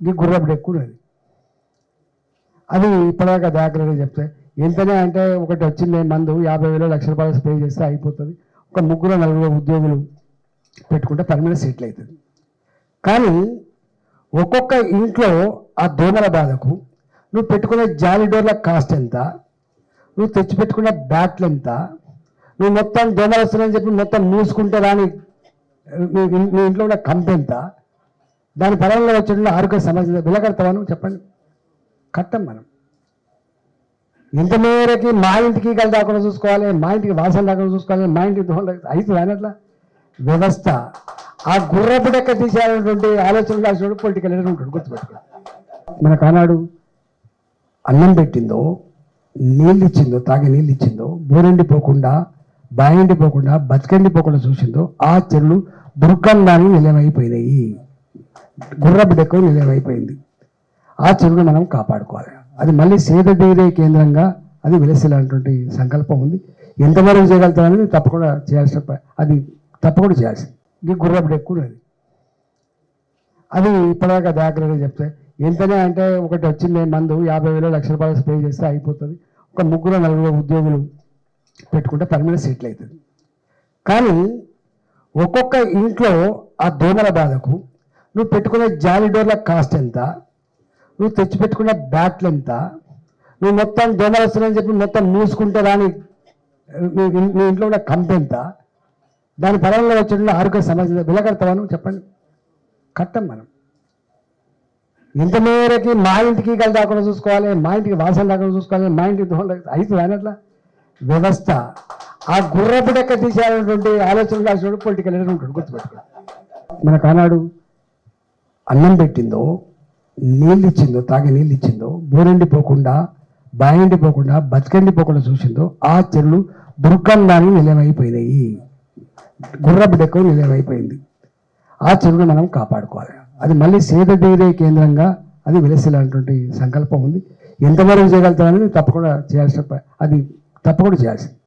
నీ గుర్రపు డెక్కు అది అది ఇప్పటిదాకా జాగ్రత్తగా చెప్తే ఎంతనే అంటే ఒకటి వచ్చింది మందు యాభై వేలు లక్ష రూపాయలు స్ప్రే చేస్తే అయిపోతుంది. ఒక ముగ్గురు నలుగురు ఉద్యోగులు పెట్టుకుంటే పర్మనెంట్ సీట్లు అవుతుంది. కానీ ఒక్కొక్క ఇంట్లో ఆ దోమల బాధకు నువ్వు పెట్టుకునే జాలి డోర్ల కాస్ట్ ఎంత నువ్వు తెచ్చి పెట్టుకున్న బ్యాట్లు ఎంత నువ్వు మొత్తం దోమలు వస్తున్నాయని చెప్పి మొత్తం మూసుకుంటే రాని నీ ఇంట్లో ఉన్న కంపెంత దాని పరంగా వచ్చేటువంటి ఆరోగ్య సమస్య విలగడతావా చెప్పండి. కట్టం మనం. ఇంత మేరకి మా ఇంటికి గల దాకుండా చూసుకోవాలి మా ఇంటికి వాసన దాకుండా చూసుకోవాలి మా ఇంటికి దోహం అవుతుంది అన్నట్ల వ్యవస్థ. ఆ గుర్రపు డెక్క తీసేయాలన్నటువంటి ఆలోచన రాసినప్పుడు పొలిటికల్ లీడర్ ఉంటాడు గుర్తుపెట్టుకో. మనకు ఆనాడు అన్నం పెట్టిందో నీళ్ళు ఇచ్చిందో తాగి నీళ్ళు ఇచ్చిందో బోరెండిపోకుండా బాయండిపోకుండా బతికండిపోకుండా చూసిందో ఆ చెరువులు దుర్గంధాన్ని నిలయమైపోయినాయి. గుర్రపు డెక్క నిలయమైపోయింది ఆ చెరువును మనం కాపాడుకోవాలి. అది మళ్ళీ సేద తీరే కేంద్రంగా అది విలసిల్లాంటి సంకల్పం ఉంది. ఎంతవరకు చేయగలుగుతామని తప్పకుండా చేయాల్సిన అది తప్పకుండా చేయాల్సింది. ఇది గుర్రపు డెక్కు ఉన్నది అది ఇప్పటిదాకా జాగ్రత్తగా చెప్తే ఎంతనే అంటే ఒకటి వచ్చింది మందు యాభై వేలు లక్ష రూపాయలు స్ప్రే చేస్తే అయిపోతుంది. ఒక ముగ్గురు నలుగురు ఉద్యోగులు పెట్టుకుంటే పర్మనెంట్ సీట్లు అవుతుంది. కానీ ఒక్కొక్క ఇంట్లో ఆ దోమల బాధకు నువ్వు పెట్టుకునే జాలి డోర్ల కాస్ట్ ఎంత? నువ్వు తెచ్చిపెట్టుకున్న బ్యాట్లు ఎంత? నువ్వు మొత్తం దోమలు వస్తున్నాయని చెప్పి మొత్తం మూసుకుంటే దాని నీ ఇంట్లో ఉన్న కంపె ఎంత? దాని పరంగా వచ్చిన ఆరోగ్య సమస్య విలగడతావా నువ్వు? చెప్పండి. కట్టం మనం. ఇంత మేరకి మా ఇంటికి గల రాకుండా చూసుకోవాలి మా ఇంటికి వాసన రాకుండా చూసుకోవాలి మా ఇంటికి దోమలు అవుతుంది అట్లా? వ్యవస్థ. ఆ గుర్రపు డెక్క తీసేయాలన్నటువంటి ఆలోచన రాసినప్పుడు పొలిటికల్ లీడర్ ఉంటాడు గుర్తుపెట్టుకో. మనకు ఆనాడు అన్నం పెట్టిందో నీళ్ళు ఇచ్చిందో తాగి నీళ్ళు ఇచ్చిందో బోరెండిపోకుండా బాయండిపోకుండా బతికెండిపోకుండా చూసిందో ఆ చెరువులు దుర్గంధాన్ని నిలవైపోయినాయి గుర్రపు నిలవైపోయింది నిలయమైపోయింది. ఆ చెరువును మనం కాపాడుకోవాలి. అది మళ్ళీ సేద తీరే కేంద్రంగా అది వెలసిలాంటి సంకల్పం ఉంది. ఎంతవరకు చేయగలుగుతామని తప్పకుండా చేయాల్సిన అది తప్పకుండా చేయాల్సింది.